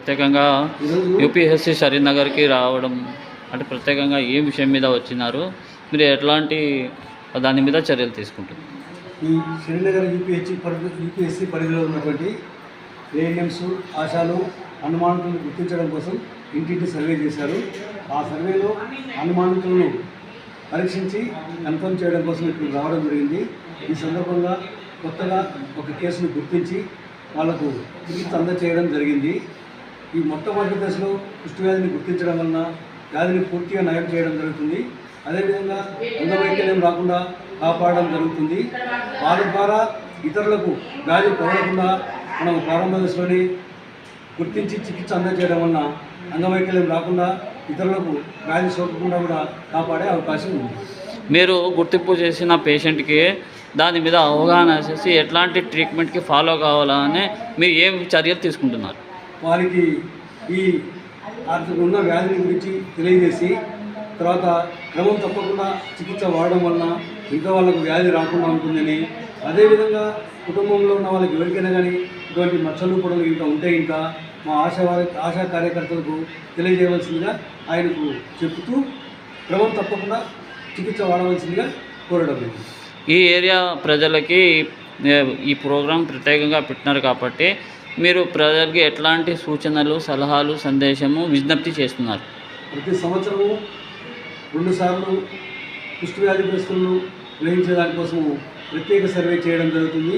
ప్రత్యేకంగా UPSC UPSC సరీనగర్కి రావడం అంటే ప్రత్యేకంగా ఏ విషయం మీద వచ్చినారు? మీరు ఎట్లాంటి దాని మీద చర్యలు తీసుకుంటున్నారు? ఈ శ్రీనగర్ యూపీహెచ్సి పరిధి యూపీఎస్సీ పరిధిలో ఉన్నటువంటి ఏఎన్ఎంస్ ఆశాలు అనుమానితులను గుర్తించడం కోసం ఇంటింటి సర్వే చేశారు. ఆ సర్వేలో అనుమానితులను పరీక్షించి కన్ఫర్మ్ చేయడం కోసం ఇప్పుడు రావడం జరిగింది. ఈ సందర్భంగా కొత్తగా ఒక కేసును గుర్తించి వాళ్ళకు చికిత్స అందచేయడం జరిగింది. ఈ మొట్టమొదటి దశలో కుష్టి వ్యాధిని గుర్తించడం వలన వ్యాధిని పూర్తిగా నయం చేయడం జరుగుతుంది. అదేవిధంగా అంగవైకల్యం రాకుండా కాపాడడం జరుగుతుంది. వారి ద్వారా ఇతరులకు వ్యాధి ప్రబలకుండా మనం ప్రారంభ దశలోనే గుర్తించి చికిత్స అందజేయడం వలన అంగవైకల్యం రాకుండా ఇతరులకు వ్యాధి సోకకుండా కూడా కాపాడే అవకాశం ఉంది. మీరు గుర్తింపు చేసిన పేషెంట్కి దాని మీద అవగాహన చేసి ఎట్లాంటి ట్రీట్మెంట్కి ఫాలో కావాలని మీరు ఏం చర్యలు తీసుకుంటున్నారు? వారికి ఈ అతను ఉన్న వ్యాధిని గురించి తెలియజేసి తర్వాత క్రమం తప్పకుండా చికిత్స వాడడం వలన ఇంకా వాళ్ళకు వ్యాధి రాకుండా ఉంటుందని అదేవిధంగా కుటుంబంలో ఉన్న వాళ్ళకి ఎవరికైనా కానీ ఇటువంటి మచ్చలు పొడలు ఇంకా ఉంటే ఇంకా మా ఆశా ఆశా కార్యకర్తలకు తెలియజేయవలసిందిగా ఆయనకు చెబుతూ క్రమం తప్పకుండా చికిత్స వాడవలసిందిగా కోరడం ఈ ఏరియా ప్రజలకి ఈ ప్రోగ్రాం ప్రత్యేకంగా పెట్టినారు కాబట్టి మీరు ప్రజలకి ఎట్లాంటి సూచనలు సలహాలు సందేశము విజ్ఞప్తి చేస్తున్నారు? ప్రతి సంవత్సరము రెండుసార్లు కుష్టి ప్రశ్నలు గ్రహించే దానికోసము ప్రత్యేక సర్వే చేయడం జరుగుతుంది.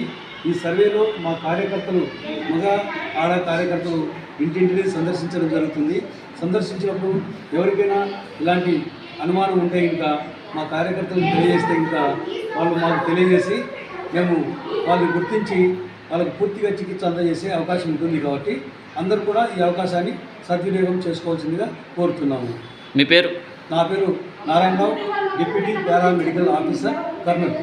ఈ సర్వేలో మా కార్యకర్తలు మగ ఆడ కార్యకర్తలు ఇంటింటిని సందర్శించడం జరుగుతుంది. సందర్శించినప్పుడు ఎవరికైనా ఇలాంటి అనుమానం ఉంటే ఇంకా మా కార్యకర్తలకు తెలియజేస్తే ఇంకా వాళ్ళు మాకు తెలియజేసి మేము వాళ్ళని గుర్తించి వాళ్ళకి పూర్తిగా చికిత్స అందజేసే అవకాశం ఉంటుంది కాబట్టి అందరూ కూడా ఈ అవకాశాన్ని సద్వినియోగం చేసుకోవాల్సిందిగా కోరుతున్నాము. మీ పేరు? నా పేరు Narayana Rao deputy paramedical officer Kurnool.